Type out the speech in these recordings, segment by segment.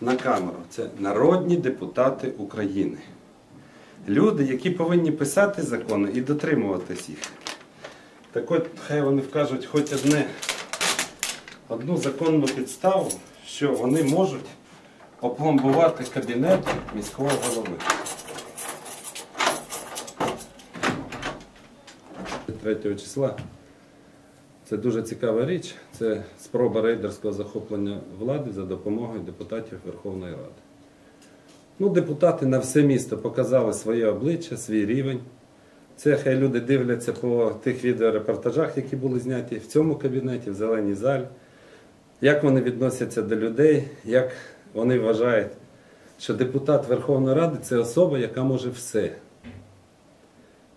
На камеру. Це народні депутати України. Люди, які повинні писати закони і дотримуватись їх. Так от, хай вони вкажуть хоч одне, одну законну підставу, що вони можуть опломбувати кабінет міського голови. 3 числа. Це дуже цікава річ. Це спроба рейдерського захоплення влади за допомогою депутатів Верховної Ради. Ну, депутати на все місто показали своє обличчя, свій рівень. Це хай люди дивляться по тих відеорепортажах, які були зняті в цьому кабінеті, в зеленій залі. Як вони відносяться до людей, як вони вважають, що депутат Верховної Ради це особа, яка може все.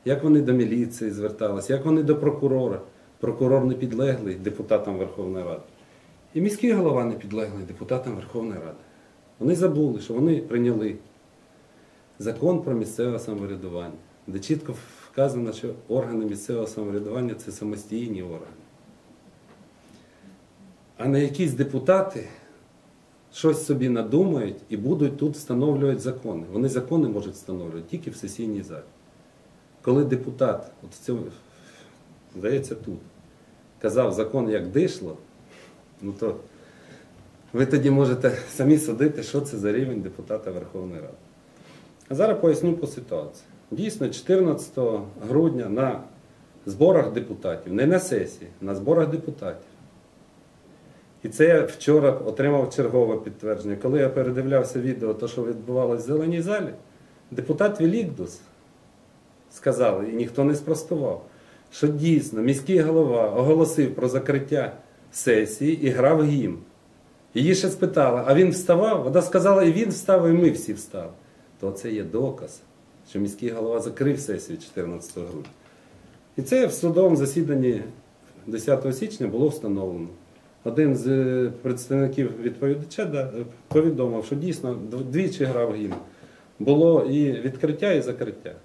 Як вони до міліції зверталися, як вони до прокурора. Прокурор не підлеглий депутатам Верховної Ради. І міський голова не підлеглий депутатам Верховної Ради. Вони забули, що вони прийняли закон про місцеве самоврядування, де чітко вказано, що органи місцевого самоврядування це самостійні органи. А не якісь депутати щось собі надумають і будуть тут встановлювати закони. Вони закони можуть встановлювати тільки в сесійній залі. Коли депутат, от в цьому, здається, тут, казав закон як дишло, ну то ви тоді можете самі судити, що це за рівень депутата Верховної Ради. А зараз поясню по ситуації. Дійсно, 14 грудня на зборах депутатів, не на сесії, на зборах депутатів. І це я вчора отримав чергове підтвердження. Коли я передивлявся відео, то, що відбувалося в зеленій залі, депутат Вілікдус сказав, і ніхто не спростував, що дійсно міський голова оголосив про закриття сесії і грав гімн. Її ще спитали, а він вставав? Вона сказала, і він встав, і ми всі встали. То це є доказ, що міський голова закрив сесію 14 грудня. І це в судовому засіданні 10 січня було встановлено. Один з е, представників відповідача повідомив, що дійсно двічі грав гімн. Було і відкриття, і закриття.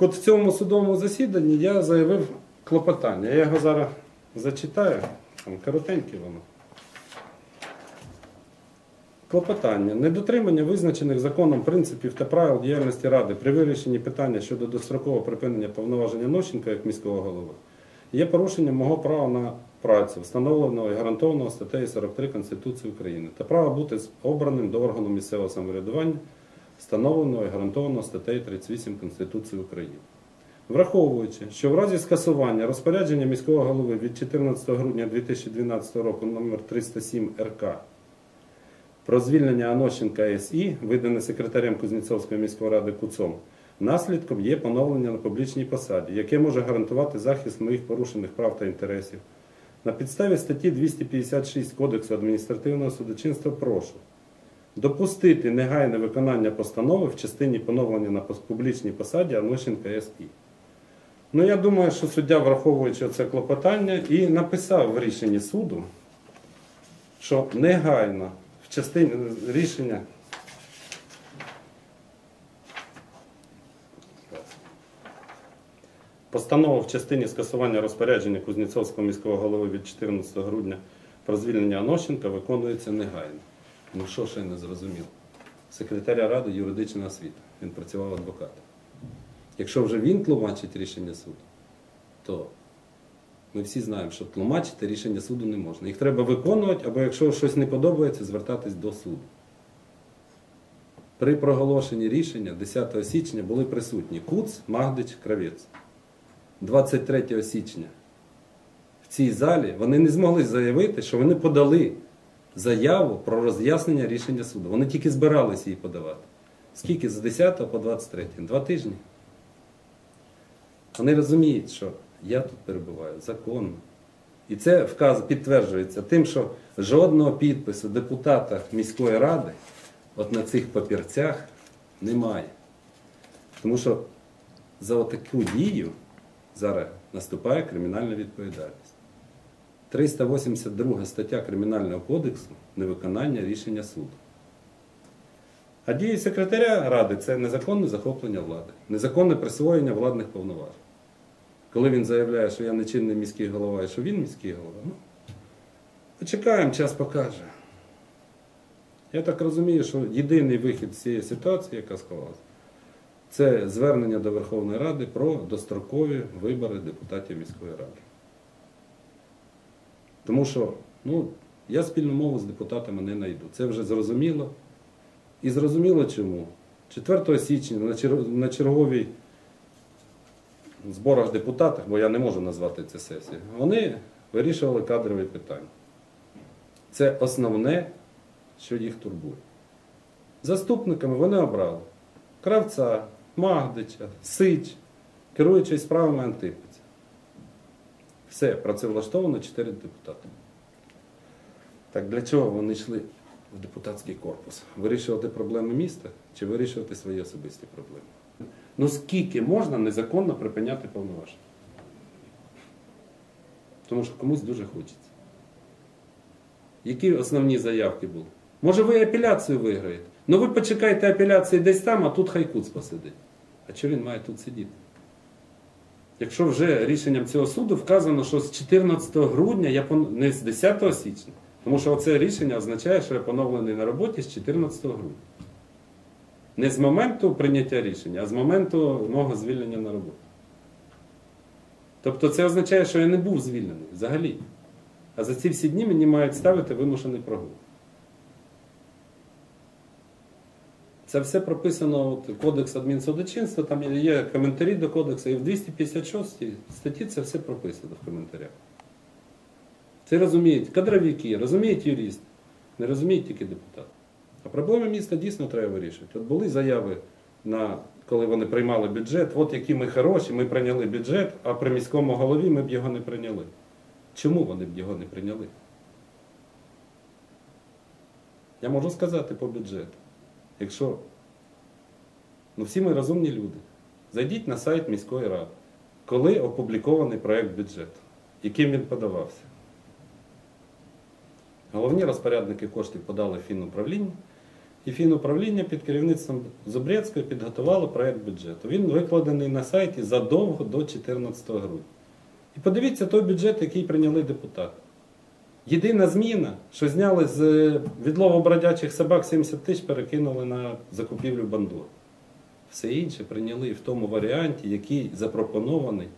От в цьому судовому засіданні я заявив клопотання. Я його зараз зачитаю, там коротеньке воно. Клопотання. Недотримання визначених законом принципів та правил діяльності Ради при вирішенні питання щодо дострокового припинення повноваження Нощенка як міського голови є порушенням мого права на працю, встановленого і гарантованого статтею 43 Конституції України, та права бути обраним до органу місцевого самоврядування, встановленого і гарантованого статтею 38 Конституції України. Враховуючи, що в разі скасування розпорядження міського голови від 14 грудня 2012 року номер 307 РК про звільнення Анощенка СІ, видане секретарем Кузнєцовської міської ради Куцом, наслідком є поновлення на публічній посаді, яке може гарантувати захист моїх порушених прав та інтересів. На підставі статті 256 Кодексу адміністративного судочинства прошу допустити негайне виконання постанови в частині поновлення на публічній посаді Анощенка СІ. Ну, я думаю, що суддя, враховуючи це клопотання, і написав в рішенні суду, що негайно в частині рішення. Постанова в частині скасування розпорядження Кузнєцовського міського голови від 14 грудня про звільнення Анощенка виконується негайно. Ну що ще не зрозуміло? Секретаря Ради юридична освіта. Він працював адвокатом. Якщо вже він тлумачить рішення суду, то ми всі знаємо, що тлумачити рішення суду не можна. Їх треба виконувати, або якщо щось не подобається, звертатись до суду. При проголошенні рішення 10 січня були присутні Куц, Магдич, Кравець. 23 січня в цій залі вони не змогли заявити, що вони подали заяву про роз'яснення рішення суду. Вони тільки збиралися її подавати. Скільки? З 10 по 23? Два тижні. Вони розуміють, що я тут перебуваю законно. І це вказ підтверджується тим, що жодного підпису депутата міської ради от на цих папірцях немає. Тому що за таку дію зараз наступає кримінальна відповідальність. 382 стаття Кримінального кодексу невиконання рішення суду. А дії секретаря Ради це незаконне захоплення влади, незаконне присвоєння владних повноважень. Коли він заявляє, що я не чинний міський голова і що він міський голова, ну, почекаємо, час покаже. Я так розумію, що єдиний вихід з цієї ситуації, яка склалася, це звернення до Верховної Ради про дострокові вибори депутатів міської ради. Тому що ну, я спільну мову з депутатами не знайду. Це вже зрозуміло. І зрозуміло чому. 4 січня на чер- на черговій зборах депутатів, бо я не можу назвати це сесією, вони вирішували кадрові питання. Це основне, що їх турбує. Заступниками вони обрали Кравця, Магдича, Сич, керуючий справами Антипиця. Все, працевлаштовано 4 депутати. Так для чого вони йшли в депутатський корпус? Вирішувати проблеми міста чи вирішувати свої особисті проблеми? Ну скільки можна незаконно припиняти повноваження? Тому що комусь дуже хочеться. Які основні заявки були? Може ви апеляцію виграєте? Ну ви почекайте апеляції десь там, а тут хай Куц посидить. А чого він має тут сидіти? Якщо вже рішенням цього суду вказано, що з 14 грудня я пон- не з 10 січня, тому що це рішення означає, що я поновлений на роботі з 14 грудня. Не з моменту прийняття рішення, а з моменту мого звільнення на роботу. Тобто це означає, що я не був звільнений взагалі. А за ці всі дні мені мають ставити вимушений прогул. Це все прописано от, Кодекс адмінсудочинства, там є коментарі до кодексу, і в 256 статті це все прописано в коментарях. Це розуміють кадровики, розуміють юрист, не розуміють тільки депутати. А проблеми міста дійсно треба вирішувати. От були заяви, на, коли вони приймали бюджет, от які ми хороші, ми прийняли бюджет, а при міському голові ми б його не прийняли. Чому вони б його не прийняли? Я можу сказати по бюджету. Якщо ну всі ми розумні люди, зайдіть на сайт міської ради, коли опублікований проєкт бюджету, яким він подавався. Головні розпорядники коштів подали фінуправління, і фінуправління під керівництвом Зубрецької підготувало проєкт бюджету. Він викладений на сайті задовго до 14 грудня. І подивіться той бюджет, який прийняли депутати. Єдина зміна, що зняли з е, відлову бродячих собак 70 тисяч, перекинули на закупівлю бандур. Все інше прийняли в тому варіанті, який запропонований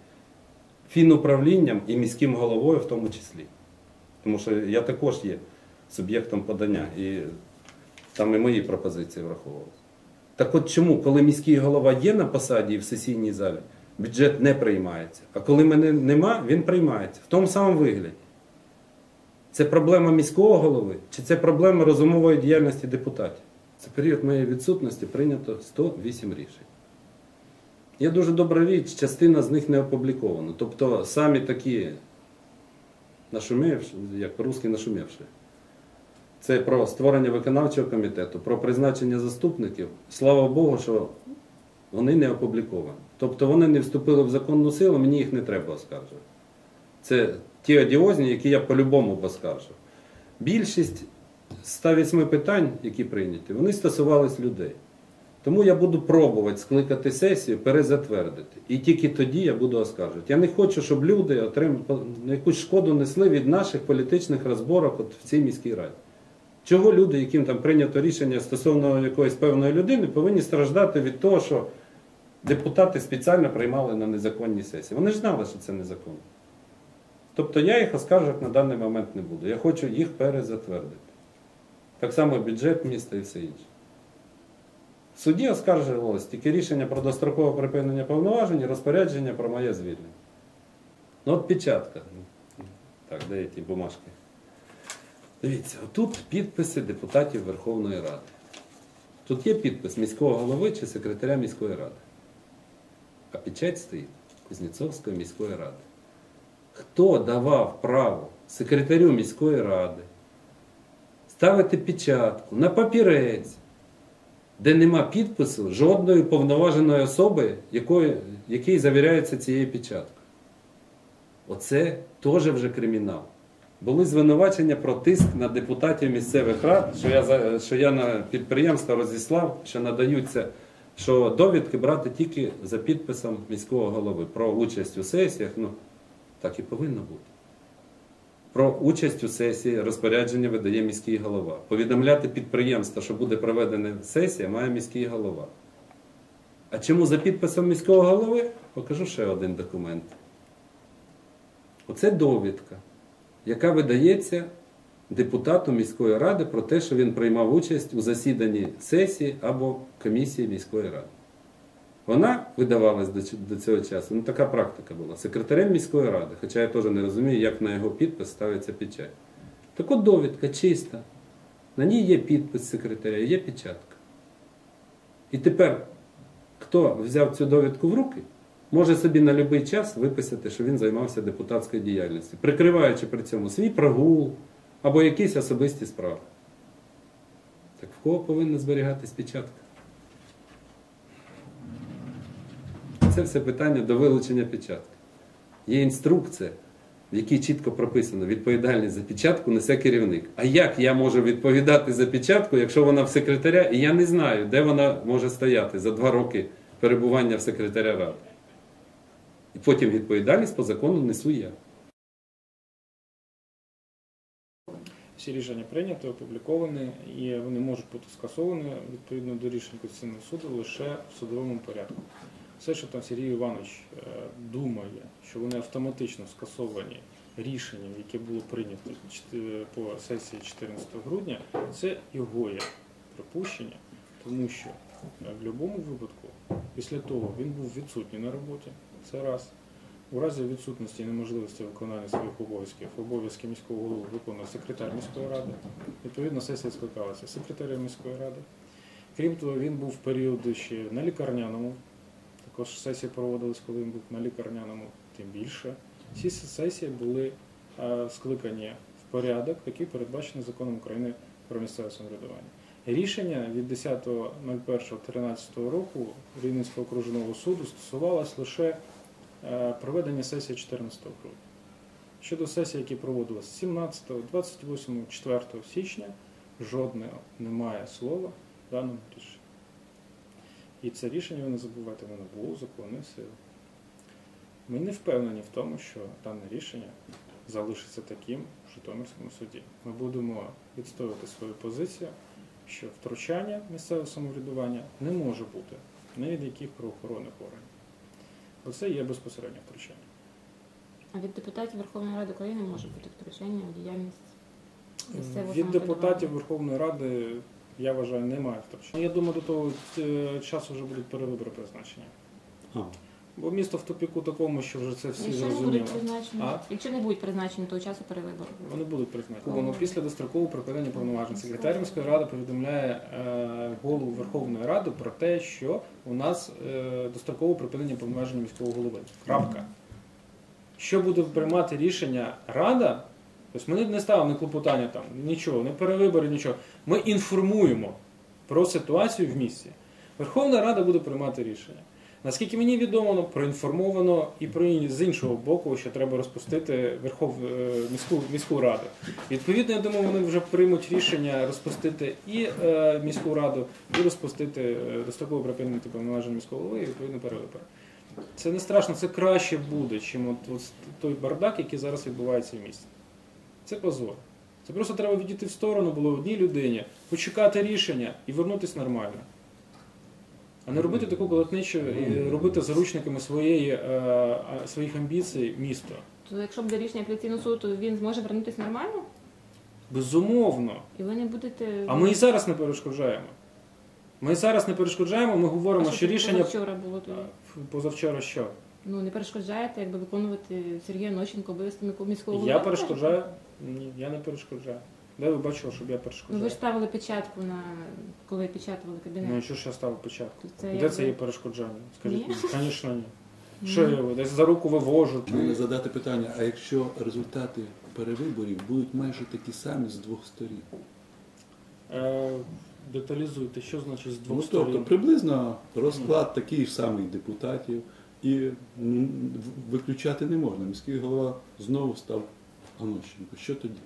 фінуправлінням і міським головою в тому числі. Тому що я також є суб'єктом подання, і там і мої пропозиції враховувалися. Так от чому, коли міський голова є на посаді і в сесійній залі, бюджет не приймається. А коли мене нема, він приймається в тому самому вигляді. Це проблема міського голови чи це проблема розумової діяльності депутатів? За період моєї відсутності прийнято 108 рішень. Є дуже добра річ, частина з них не опублікована. Тобто самі такі нашумівши, як по-русски нашумівши. Це про створення виконавчого комітету, про призначення заступників. Слава Богу, що вони не опубліковані. Тобто вони не вступили в законну силу, мені їх не треба оскаржувати. Це ті одіозні, які я по-любому б оскаржив. Більшість 108 питань, які прийняті, вони стосувались людей. Тому я буду пробувати скликати сесію, перезатвердити. І тільки тоді я буду оскаржувати. Я не хочу, щоб люди отрим... якусь шкоду несли від наших політичних розборок от в цій міській раді. Чого люди, яким там прийнято рішення стосовно якоїсь певної людини, повинні страждати від того, що депутати спеціально приймали на незаконні сесії. Вони ж знали, що це незаконно. Тобто я їх оскаржувати на даний момент не буду. Я хочу їх перезатвердити. Так само бюджет міста і все інше. В суді оскаржувалось тільки рішення про дострокове припинення повноважень і розпорядження про моє звільнення. Ну от печатка. Так, де є ті бумажки? Дивіться, тут підписи депутатів Верховної Ради. Тут є підпис міського голови чи секретаря міської ради. А печать стоїть Кузнєцовської міської ради. Хто давав право секретарю міської ради ставити печатку на папірець, де нема підпису жодної повноваженої особи, якої, який завіряється цією печаткою? Оце теж вже кримінал. Були звинувачення про тиск на депутатів місцевих рад, що я, що я на підприємство розіслав, що надаються, що довідки брати тільки за підписом міського голови про участь у сесіях. Ну, так і повинно бути. Про участь у сесії розпорядження видає міський голова. Повідомляти підприємство, що буде проведена сесія, має міський голова. А чому за підписом міського голови? Покажу ще один документ. Оце довідка, яка видається депутату міської ради про те, що він приймав участь у засіданні сесії або комісії міської ради. Вона видавалась до, цього часу. Ну, така практика була. Секретарем міської ради, хоча я теж не розумію, як на його підпис ставиться печать. Так от довідка чиста. На ній є підпис секретаря, є печатка. І тепер, хто взяв цю довідку в руки, може собі на будь-який час виписати, що він займався депутатською діяльністю, прикриваючи при цьому свій прогул або якісь особисті справи. Так в кого повинна зберігатись печатка? Це все питання до вилучення печатки. Є інструкція, в якій чітко прописано, відповідальність за печатку несе керівник. А як я можу відповідати за печатку, якщо вона в секретаря, і я не знаю, де вона може стояти за два роки перебування в секретаря ради. І потім відповідальність по закону несу я. Всі рішення прийняті, опубліковані, і вони можуть бути скасовані відповідно до рішень Конституційного суду лише в судовому порядку. Все, що там Сергій Іванович е, думає, що вони автоматично скасовані рішенням, яке було прийнято по сесії 14 грудня, це його є припущення, тому що е, в будь-якому випадку, після того він був відсутній на роботі, це раз. У разі відсутності і неможливості виконання своїх обов'язків, обов'язки міського голови виконує секретар міської ради. Відповідно, сесія скликалася секретарем міської ради. Крім того, він був в період ще на лікарняному. Також сесії проводились, коли він був на лікарняному, тим більше. Всі сесії були е, скликані в порядок, який передбачений законом України про місцеве самоврядування. Рішення від 10.01.13 року Рівненського окружного суду стосувалось лише е, проведення сесії 14 грудня. Щодо сесії, які проводилися 17, 28, 4 січня, жодного немає слова в даному рішенні. І це рішення, ви не забувайте, воно було законної сили. Ми не впевнені в тому, що дане рішення залишиться таким в Житомирському суді. Ми будемо відстоювати свою позицію, що втручання в місцеве самоврядування не може бути ні від яких правоохоронних органів. Оце є безпосереднє втручання. А від депутатів Верховної Ради України може бути втручання у діяльність місцевого Від депутатів. Верховної Ради, я вважаю, немає втручання. Я думаю, до того е, часу вже будуть перевибори призначення. Бо місто в тупіку такому, що вже це всі Якщо не зрозуміли. будуть призначені, А? якщо не будуть призначені, то часу перевиборів. Вони будуть призначені. Воно після дострокового припинення повноважень. Секретар міської ради повідомляє е, голову Верховної Ради про те, що у нас е, дострокове припинення повноважень міського голови. Крапка. Що буде приймати рішення Рада? Тобто ми не ставимо клопотання там, нічого, не перевибори, нічого. Ми інформуємо про ситуацію в місті. Верховна Рада буде приймати рішення. Наскільки мені відомо, проінформовано і про з іншого боку, що треба розпустити Верхов е, міську міську раду. Відповідно, я думаю, вони вже приймуть рішення розпустити і е, міську раду, і розпустити е, достроково припинити повноваження міського голови і відповідно перевибори. Це не страшно, це краще буде, чим от, от той бардак, який зараз відбувається в місті. Це позор. Це просто треба відійти в сторону було одній людині, почекати рішення і вернутися нормально. А не робити таку колотничу і робити заручниками своєї, е, своїх амбіцій місто. То якщо буде рішення апеляційного суду, то він зможе вернутися нормально, Безумовно. і ви не будете. А ми і зараз не перешкоджаємо. Ми і зараз не перешкоджаємо, ми говоримо, А що рішення вчора було тоді. Позавчора що? Ну не перешкоджаєте, якби виконувати Сергія Нощенко обов'язки міського голови. Я перешкоджаю? Ні, я не перешкоджаю. Де ви бачили, щоб я Ну ви ж ставили печатку на коли печатували кабінет. Ну і що ж я ставив початку? Це Де це є перешкоджання? Скажіть Ні. мені, звісно, ні. Ні. Що я десь за руку вивожу? Можна задати питання, а якщо результати перевиборів будуть майже такі самі з двох сторін? Е, деталізуйте, що значить з двох Ну, тобто сторін? приблизно розклад такий ж самий депутатів і м, в- виключати не можна. Міський голова знову став Анощенко. Що тоді?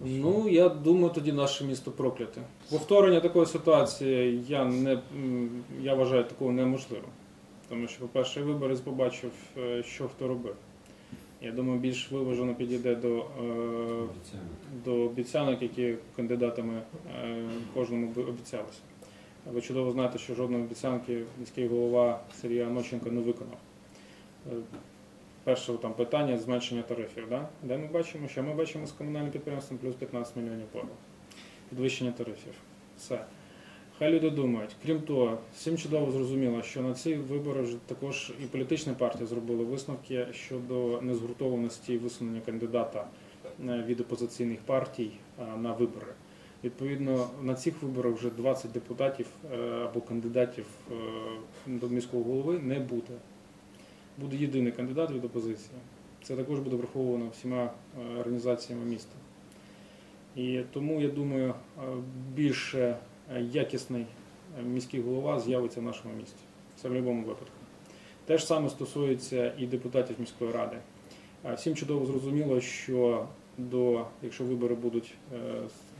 Ну, я думаю, тоді наше місто прокляте. Повторення такої ситуації я не я вважаю такого неможливим. Тому що, по-перше, виборець побачив, е, що хто робив. Я думаю, більш виважено підійде до, е, до обіцянок, які кандидатами е, кожному обіцялися. Ви чудово знаєте, що жодної обіцянки міський голова Сергій Анощенко не виконав. Перше там питання зменшення тарифів. Да? Де ми бачимо, що ми бачимо з комунальним підприємством плюс 15 мільйонів боргу. Підвищення тарифів. Все. Хай люди думають. Крім того, всім чудово зрозуміло, що на ці вибори вже також і політичні партії зробили висновки щодо незгуртованості висунення кандидата е, від опозиційних партій е, на вибори. Відповідно, на цих виборах вже 20 депутатів е, або кандидатів до міського голови не буде. Буде єдиний кандидат від опозиції. Це також буде враховано всіма е, організаціями міста. І тому, я думаю, е, більше е, якісний міський голова з'явиться в нашому місті. Це в будь-якому випадку. Те ж саме стосується і депутатів міської ради. Всім чудово зрозуміло, що до, якщо вибори будуть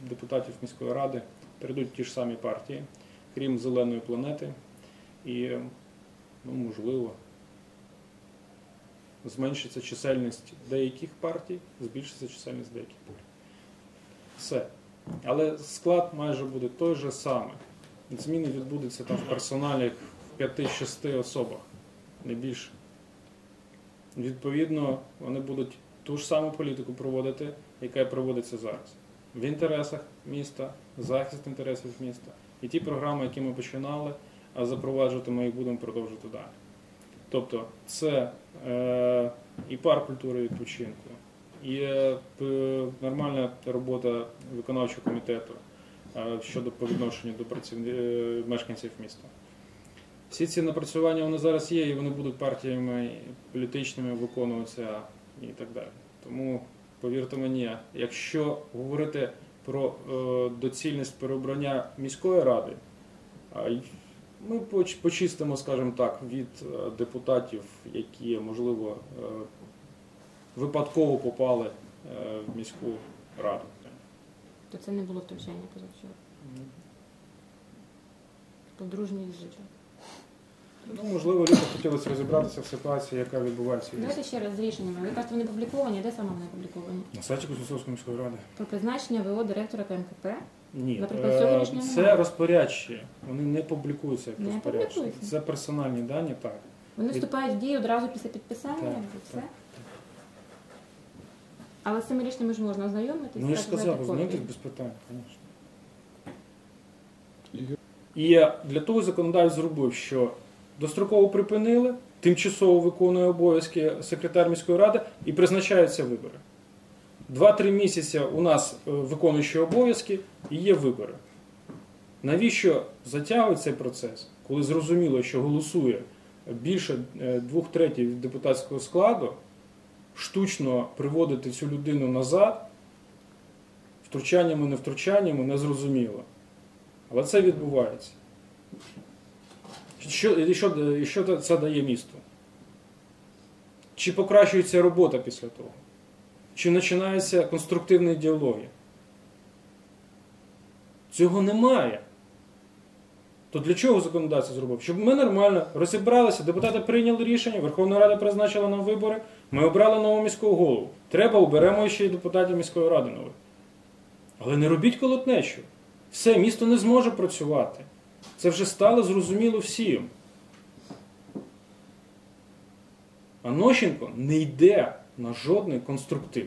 депутатів міської ради, перейдуть ті ж самі партії, крім зеленої планети, і ну, можливо зменшиться чисельність деяких партій, збільшиться чисельність деяких партій. Все. Але склад майже буде той же самий. Зміни відбудуться там в персоналі в 5-6 особах, не більше. Відповідно, вони будуть ту ж саму політику проводити, яка проводиться зараз. В інтересах міста, захист інтересів міста. І ті програми, які ми починали, а запроваджувати ми їх будемо продовжувати далі. Тобто це е, і парк культури відпочинку, і е, нормальна робота виконавчого комітету е, щодо по відношенню до працівни- е, мешканців міста. Всі ці напрацювання вони зараз є, і вони будуть партіями політичними виконуватися і так далі. Тому повірте мені, якщо говорити про е, доцільність переобрання міської ради, ми почистимо, скажімо так, від е, депутатів, які, можливо, е, випадково попали е, в міську раду. То це не було втручання позавчора. Подружній звичай. Ну, можливо, люди хотілося розібратися в ситуації, яка відбувається. Давайте ще раз з рішеннями. Ви кажете, вони публіковані, де саме вони опубліковані? На сайті Кузнецовської міської ради. Про призначення ВО директора КМКП. Ні, Наприклад, е, це немає. розпорядчі. Вони не публікуються як Не розпорядчі. публікуються. Це персональні дані, так. Вони вступають в дію одразу після підписання Так, і все. так. Але з цими рішеннями ж можна ознайомитися. Ну я ж сказав, ознайомтесь без питань, звісно. І для того законодавець зробив, що достроково припинили, тимчасово виконує обов'язки секретар міської ради і призначаються вибори. Два-три місяці у нас е, виконуючі обов'язки і є вибори. Навіщо затягують цей процес, коли зрозуміло, що голосує більше е, двох третіх депутатського складу, штучно приводити цю людину назад, втручаннями, не втручаннями, незрозуміло. Але це відбувається. Що, і що, і що це дає місту? Чи покращується робота після того? Чи починаються конструктивні діалоги? Цього немає. То для чого законодавця зробив? Щоб ми нормально розібралися, депутати прийняли рішення, Верховна Рада призначила нам вибори, ми обрали нового міського голову. Треба, оберемо ще й депутатів міської ради нових. Але не робіть колотнечу. Все, місто не зможе працювати. Це вже стало зрозуміло всім. А Нощенко не йде на жодний конструктив.